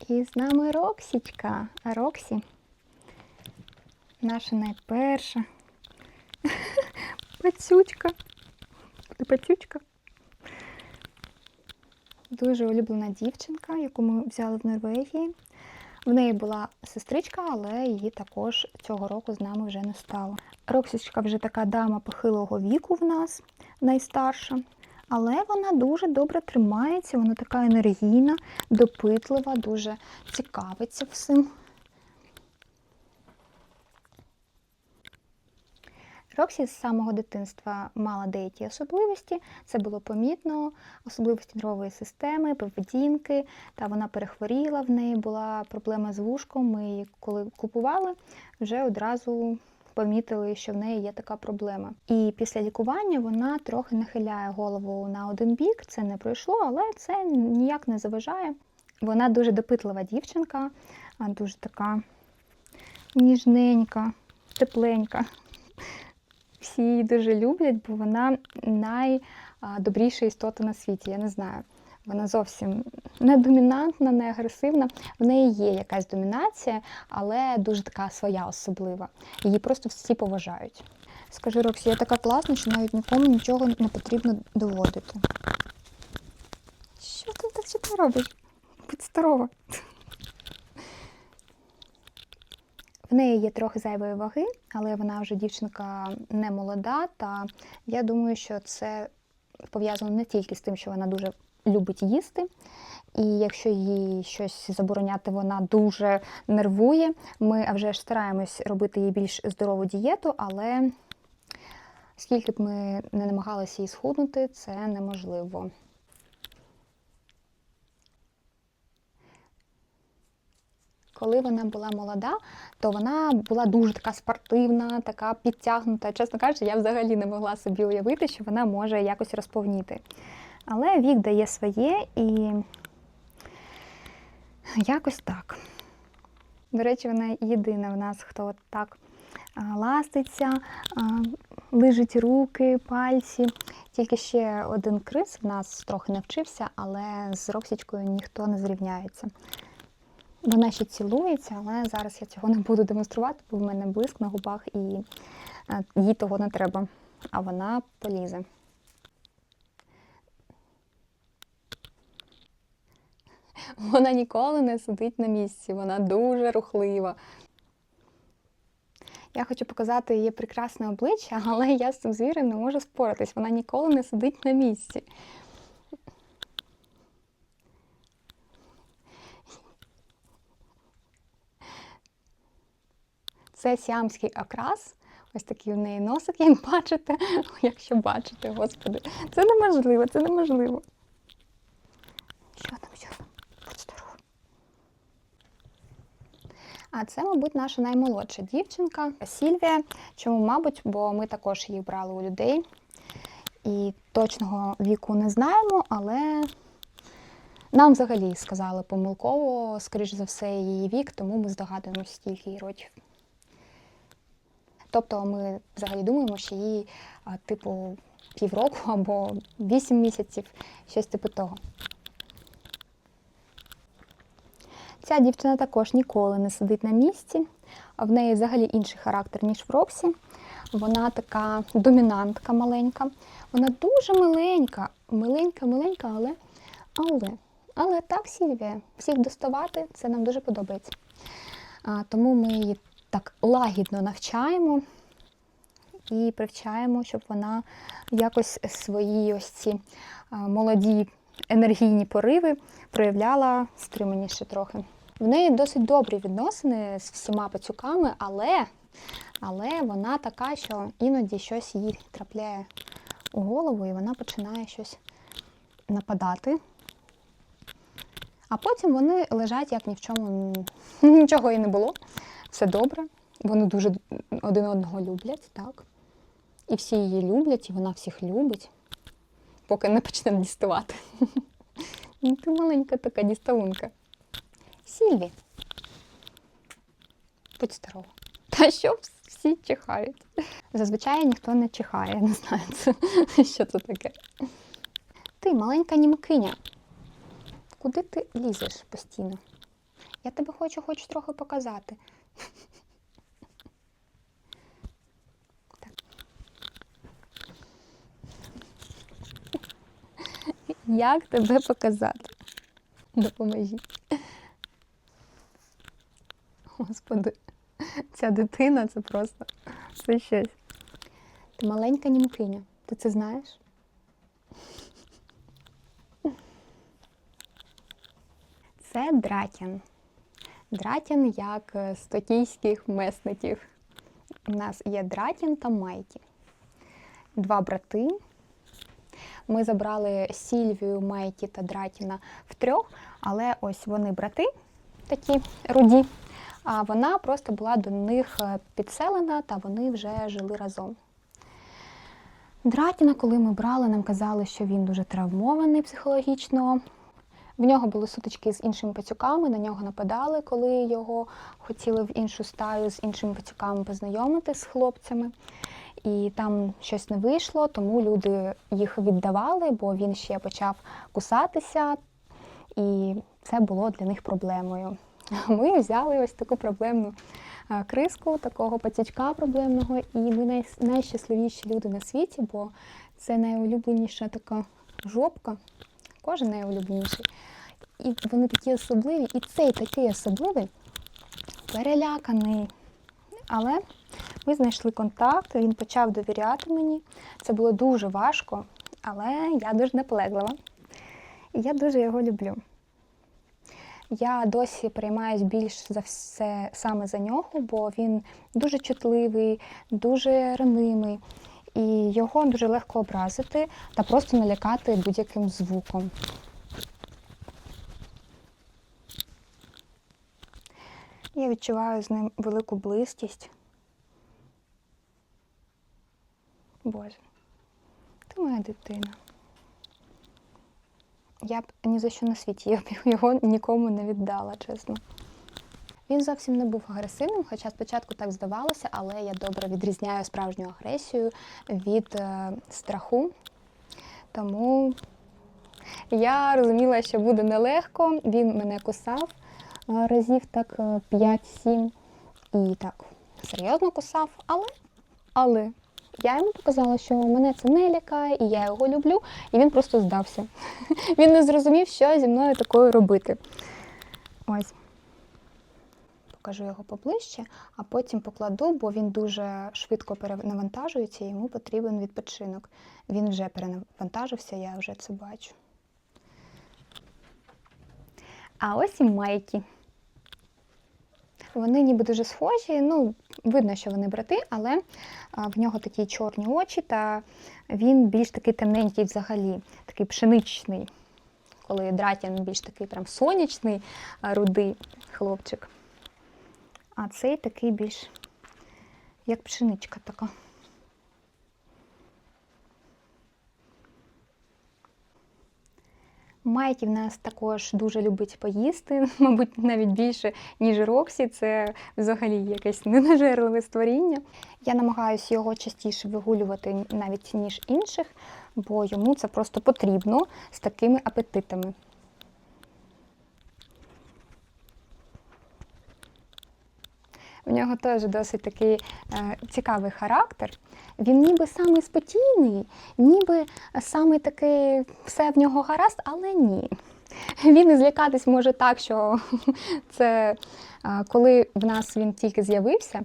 І з нами Роксічка. Роксі наша найперша пацючка. Ти пацючка. Дуже улюблена дівчинка, яку ми взяли в Норвегії. В неї була сестричка, але її також цього року з нами вже не стало. Роксічка вже така дама похилого віку в нас, найстарша. Але вона дуже добре тримається, вона така енергійна, допитлива, дуже цікавиться всім. Роксі з самого дитинства мала деякі особливості. Це було помітно, особливості нервової системи, поведінки. Та вона перехворіла, в неї була проблема з вушком. Ми її коли купували, вже одразу помітили, що в неї є така проблема. І після лікування вона трохи нахиляє голову на один бік. Це не пройшло, але це ніяк не заважає. Вона дуже допитлива дівчинка, дуже така ніжненька, тепленька. Всі її дуже люблять, бо вона найдобріша істота на світі. Я не знаю. Вона зовсім не домінантна, не агресивна. В неї є якась домінація, але дуже така своя особлива. Її просто всі поважають. Скажи, Роксі, я така класна, що навіть нікому нічого не потрібно доводити. Що ти так що ти робиш? Будь здорова. В неї є трохи зайвої ваги, але вона вже дівчинка не молода, та я думаю, що це пов'язано не тільки з тим, що вона дуже любить їсти. І якщо їй щось забороняти, вона дуже нервує. Ми а вже ж стараємось робити їй більш здорову дієту, але скільки б ми не намагалися її схуднути, це неможливо. Коли вона була молода, то вона була дуже така спортивна, така підтягнута. Чесно кажучи, я взагалі не могла собі уявити, що вона може якось розповніти. Але вік дає своє і якось так. До речі, вона єдина в нас, хто от так ластиться, лижить руки, пальці. Тільки ще один крис в нас трохи навчився, але з Роксічкою ніхто не зрівняється. Вона ще цілується, але зараз я цього не буду демонструвати, бо в мене блиск на губах і їй того не треба. А вона полізе. Вона ніколи не сидить на місці, вона дуже рухлива. Я хочу показати її прекрасне обличчя, але я з цим звірем не можу споратись. Вона ніколи не сидить на місці. Це сіамський окрас. Ось такий у неї носик, як бачите. Якщо бачите, господи, це неможливо, це неможливо. Що там, що там? Будь здорова. А це, мабуть, наша наймолодша дівчинка Сільвія. Чому, мабуть, бо ми також її брали у людей. І точного віку не знаємо, але нам взагалі сказали помилково, скоріш за все, її вік, тому ми здогадуємося, скільки їй років. Тобто ми взагалі думаємо, що їй типу півроку або вісім місяців, щось типу того. Ця дівчина також ніколи не сидить на місці, а в неї взагалі інший характер, ніж в Роксі. Вона така домінантка маленька. Вона дуже миленька, миленька, миленька, але але, але так, Сільвія, всіх доставати, це нам дуже подобається. А, тому ми її так лагідно навчаємо і привчаємо, щоб вона якось свої ось ці молоді енергійні пориви проявляла стриманіше трохи. В неї досить добрі відносини з всіма пацюками, але, але вона така, що іноді щось їй трапляє у голову, і вона починає щось нападати. А потім вони лежать, як ні в чому нічого і не було. Все добре. Вони дуже один одного люблять, так? І всі її люблять, і вона всіх любить, поки не почне діставати. Ну, Ти маленька така діставунка. Сільві. Будь здорова. Та що всі чихають? Зазвичай ніхто не чихає, не знаю, це, що це таке. Ти маленька німкиня. Куди ти лізеш постійно? Я тебе хочу хоч трохи показати. Як тебе показати? Допоможіть. Господи, ця дитина це просто це щось. Ти маленька німкиня. Ти це знаєш? Це дратян. Дратян як е, з токійських месників. У нас є дратян та майті. Два брати. Ми забрали Сільвію, Майті та Дратіна втрьох, але ось вони брати, такі руді. А вона просто була до них е, підселена, та вони вже жили разом. Дратіна, коли ми брали, нам казали, що він дуже травмований психологічно. В нього були сутички з іншими пацюками, на нього нападали, коли його хотіли в іншу стаю з іншими пацюками познайомити з хлопцями. І там щось не вийшло, тому люди їх віддавали, бо він ще почав кусатися, і це було для них проблемою. Ми взяли ось таку проблемну криску, такого пацючка проблемного, і ми най- найщасливіші люди на світі, бо це найулюбленіша така жопка, кожен найулюбленіший. І вони такі особливі, і цей такий особливий, переляканий. Але ми знайшли контакт, він почав довіряти мені. Це було дуже важко, але я дуже наполеглива. І я дуже його люблю. Я досі приймаюсь більш за все саме за нього, бо він дуже чутливий, дуже ранимий, і його дуже легко образити та просто налякати будь-яким звуком. Я відчуваю з ним велику близькість. Боже, ти моя дитина. Я б ні за що на світі його нікому не віддала, чесно. Він зовсім не був агресивним, хоча спочатку так здавалося, але я добре відрізняю справжню агресію від е, страху. Тому я розуміла, що буде нелегко. Він мене кусав е, разів так е, 5-7 і так серйозно кусав, але, але я йому показала, що мене це не лякає, і я його люблю, і він просто здався. Він не зрозумів, що зі мною такою робити. Ось. Покажу його поближче, а потім покладу, бо він дуже швидко перенавантажується, і йому потрібен відпочинок. Він вже перенавантажився, я вже це бачу. А ось і майки. Вони ніби дуже схожі. Ну, видно, що вони брати, але в нього такі чорні очі, та він більш такий темненький взагалі, такий пшеничний. Коли Дратін більш такий прям сонячний, рудий хлопчик. А цей такий більш як пшеничка така. Майкі в нас також дуже любить поїсти, мабуть, навіть більше, ніж Роксі. Це взагалі якесь ненажерливе створіння. Я намагаюся його частіше вигулювати навіть ніж інших, бо йому це просто потрібно з такими апетитами. У нього теж досить такий е, цікавий характер. Він ніби самий спокійний, ніби самий такий все в нього гаразд, але ні. Він і злякатись може так, що це е, коли в нас він тільки з'явився,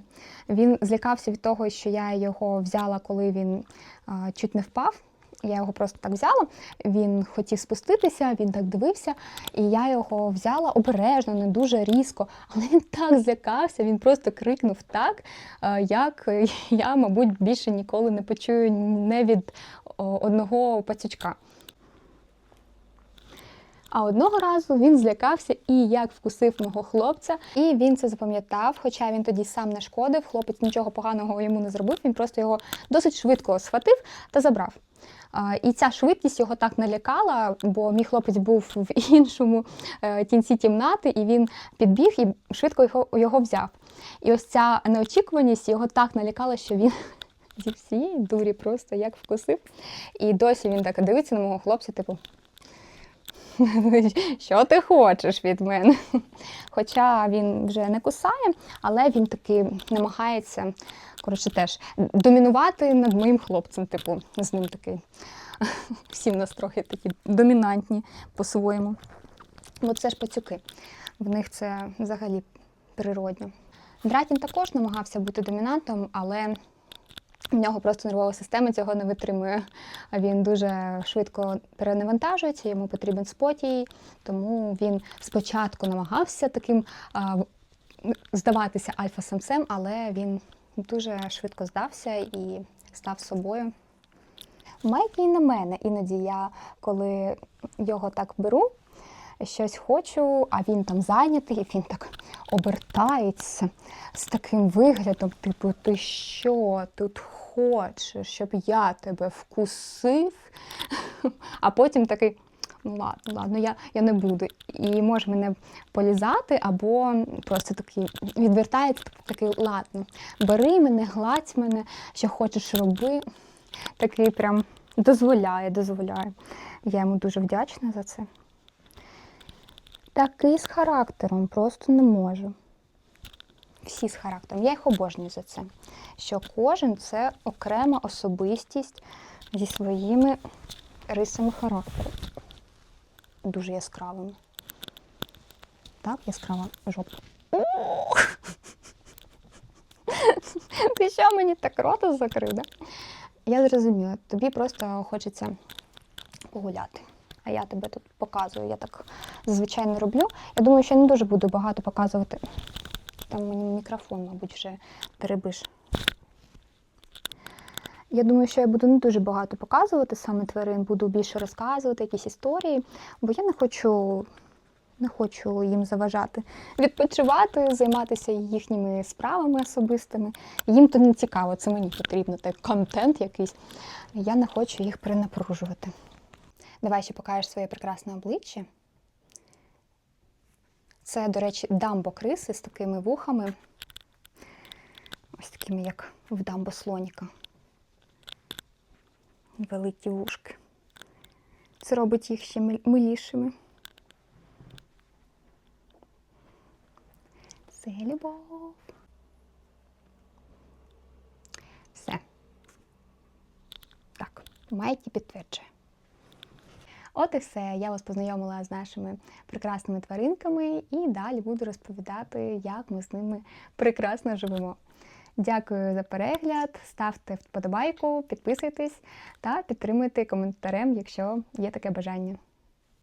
він злякався від того, що я його взяла, коли він е, чуть не впав. Я його просто так взяла. Він хотів спуститися, він так дивився, і я його взяла обережно, не дуже різко. Але він так злякався, він просто крикнув так, е, як я, мабуть, більше ніколи не почую не від одного пацючка. А одного разу він злякався і як вкусив мого хлопця, і він це запам'ятав, хоча він тоді сам не шкодив, хлопець нічого поганого йому не зробив, він просто його досить швидко схватив та забрав. І ця швидкість його так налякала, бо мій хлопець був в іншому е, кінці кімнати, і він підбіг і швидко його, його взяв. І ось ця неочікуваність його так налякала, що він зі всієї дурі просто як вкусив. І досі він так дивиться на мого хлопця, типу. що ти хочеш від мене? Хоча він вже не кусає, але він таки намагається, коротше, теж домінувати над моїм хлопцем. Типу, з ним такий. Всі в нас трохи такі домінантні по-своєму. Бо це ж пацюки. В них це взагалі природньо. Дратін також намагався бути домінантом, але в нього просто нервова система цього не витримує. Він дуже швидко перенавантажується, йому потрібен спокій, тому він спочатку намагався таким а, здаватися альфа-самцем, але він дуже швидко здався і став собою. Майки і на мене. Іноді я, коли його так беру, щось хочу, а він там зайнятий, він так обертається з таким виглядом, типу, ти що тут хочеш, щоб я тебе вкусив? А потім такий. Ну ладно, ладно, я, я не буду. І може мене полізати, або просто такий відвертається, такий, ладно, бери мене, гладь мене, що хочеш роби. Такий прям дозволяє, дозволяє. Я йому дуже вдячна за це. Такий з характером, просто не можу. Всі з характером. Я їх обожнюю за це. Що кожен це окрема особистість зі своїми рисами характеру. Дуже яскравими. Так, яскрава жопа. Ти що мені так рота закрив, да? Я зрозуміла, тобі просто хочеться погуляти. А я тебе тут показую. Я так зазвичай не роблю. Я думаю, що я не дуже буду багато показувати. Там мені мікрофон, мабуть, вже перебиш. Я думаю, що я буду не дуже багато показувати саме тварин, буду більше розказувати якісь історії, бо я не хочу, не хочу їм заважати відпочивати, займатися їхніми справами особистими. Їм то не цікаво, це мені потрібно, так контент якийсь. Я не хочу їх перенапружувати. Давай ще покажеш своє прекрасне обличчя. Це, до речі, дамбо криси з такими вухами. Ось такими, як в дамбо слоніка. Великі вушки. Це робить їх ще милішими. Це любов. Все. Так, Майкі підтверджує. От і все. Я вас познайомила з нашими прекрасними тваринками і далі буду розповідати, як ми з ними прекрасно живемо. Дякую за перегляд, ставте вподобайку, підписуйтесь та підтримуйте коментарем, якщо є таке бажання.